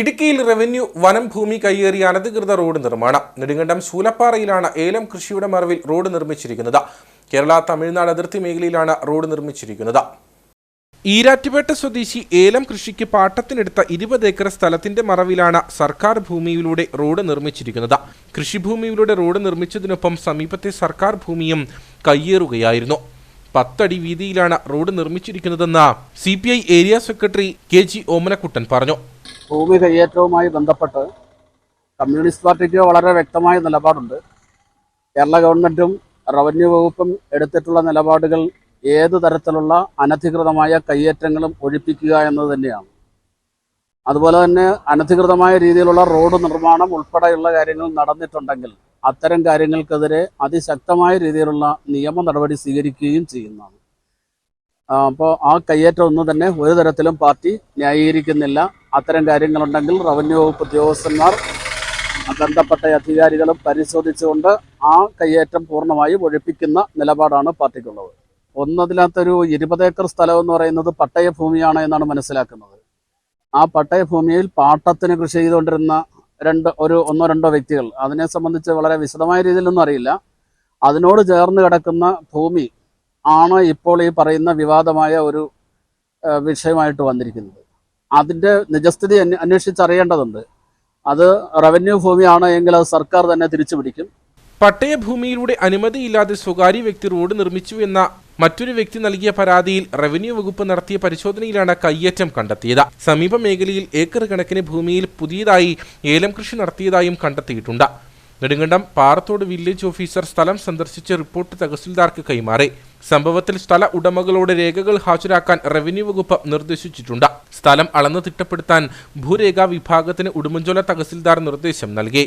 ഇടുക്കിയിൽ റവന്യൂ വനം ഭൂമി കയ്യേറിയ അനധികൃത റോഡ് നിർമ്മാണം. നെടുങ്കണ്ടം ശൂലപ്പാറയിലാണ് ഏലം കൃഷിയുടെ മറവിൽ റോഡ് നിർമ്മിച്ചിരിക്കുന്നത്. കേരള തമിഴ്നാട് അതിർത്തി മേഖലയിലാണ് റോഡ് നിർമ്മിച്ചിരിക്കുന്നത്. ഈരാറ്റുപേട്ട സ്വദേശി ഏലം കൃഷിക്ക് പാട്ടത്തിനെടുത്ത ഇരുപത് ഏക്കർ സ്ഥലത്തിന്റെ മറവിലാണ് സർക്കാർ ഭൂമിയിലൂടെ റോഡ് നിർമ്മിച്ചിരിക്കുന്നത്. കൃഷിഭൂമിയിലൂടെ റോഡ് നിർമ്മിച്ചതിനൊപ്പം സമീപത്തെ സർക്കാർ ഭൂമിയും കയ്യേറുകയായിരുന്നു. പത്തടി വീതിയിലാണ് road നിർമ്മിച്ചിരിക്കുന്നതെന്ന് C area secretary K G Omanakuttan പറഞ്ഞു. ഭൂമി കയ്യേറ്റവുമായി ബന്ധപ്പെട്ട് കമ്മ്യൂണിസ്റ്റ് പാർട്ടിക്ക് വളരെ വ്യക്തമായ നിലപാടുണ്ട്. കേരള ഗവൺമെന്റും റവന്യൂ വകുപ്പും എടുത്തിട്ടുള്ള നിലപാടുകൾ ഏത് തരത്തിലുള്ള അനധികൃതമായ കയ്യേറ്റങ്ങളും ഒഴിപ്പിക്കുക എന്നത് തന്നെയാണ്. അതുപോലെ തന്നെ അനധികൃതമായ രീതിയിലുള്ള റോഡ് നിർമ്മാണം ഉൾപ്പെടെയുള്ള കാര്യങ്ങൾ നടന്നിട്ടുണ്ടെങ്കിൽ അത്തരം കാര്യങ്ങൾക്കെതിരെ അതിശക്തമായ രീതിയിലുള്ള നിയമ നടപടി സ്വീകരിക്കുകയും ചെയ്യുന്നതാണ്. അപ്പോൾ ആ കയ്യേറ്റം ഒന്നും തന്നെ ഒരു തരത്തിലും പാർട്ടി ന്യായീകരിക്കുന്നില്ല. അത്തരം കാര്യങ്ങളുണ്ടെങ്കിൽ റവന്യൂ വകുപ്പ് ഉദ്യോഗസ്ഥന്മാർ ബന്ധപ്പെട്ട അധികാരികളും പരിശോധിച്ചുകൊണ്ട് ആ കയ്യേറ്റം പൂർണമായും ഒഴിപ്പിക്കുന്ന നിലപാടാണ് പാർട്ടിക്കുള്ളത്. ഒന്നതിനകത്തൊരു ഇരുപത് ഏക്കർ സ്ഥലം എന്ന് പറയുന്നത് പട്ടയ ഭൂമിയാണ് എന്നാണ് മനസ്സിലാക്കുന്നത്. ആ പട്ടയ ഭൂമിയിൽ പാട്ടത്തിന് കൃഷി ചെയ്തുകൊണ്ടിരുന്ന രണ്ട് ഒരു ഒന്നോ രണ്ടോ വ്യക്തികൾ അതിനെ സംബന്ധിച്ച് വളരെ വിശദമായ രീതിയിലൊന്നും അറിയില്ല. അതിനോട് ചേർന്ന് കിടക്കുന്ന ഭൂമി ആണ് ഇപ്പോൾ ഈ പറയുന്ന വിവാദമായ ഒരു വിഷയമായിട്ട് വന്നിരിക്കുന്നത്. അതിന്റെ നിജസ്ഥിതി അന്വ- അന്വേഷിച്ചറിയേണ്ടതുണ്ട്. അത് റവന്യൂ ഭൂമിയാണ് എങ്കിൽ അത് സർക്കാർ തന്നെ തിരിച്ചു പിടിക്കും. പട്ടയഭൂമിയിലൂടെ അനുമതിയില്ലാതെ സ്വകാര്യ വ്യക്തി റോഡ് നിർമ്മിച്ചു എന്ന മറ്റൊരു വ്യക്തി നൽകിയ പരാതിയിൽ റവന്യൂ വകുപ്പ് നടത്തിയ പരിശോധനയിലാണ് കയ്യേറ്റം കണ്ടെത്തിയത്. സമീപ മേഖലയിൽ ഏക്കർ കണക്കിന് ഭൂമിയിൽ പുതിയതായി ഏലം കൃഷി നടത്തിയതായും കണ്ടെത്തിയിട്ടുണ്ട്. നെടുങ്കണ്ടം പാറത്തോട് വില്ലേജ് ഓഫീസർ സ്ഥലം സന്ദർശിച്ച് റിപ്പോർട്ട് തഹസിൽദാർക്ക് കൈമാറി. സംഭവത്തിൽ സ്ഥല ഉടമകളോട് രേഖകൾ ഹാജരാക്കാൻ റവന്യൂ വകുപ്പ് നിർദ്ദേശിച്ചിട്ടുണ്ട്. സ്ഥലം അളന്ന് തിട്ടപ്പെടുത്താൻ ഭൂരേഖാ വിഭാഗത്തിന് ഉടുമ്പൻചോല തഹസിൽദാർ നിർദ്ദേശം നൽകി.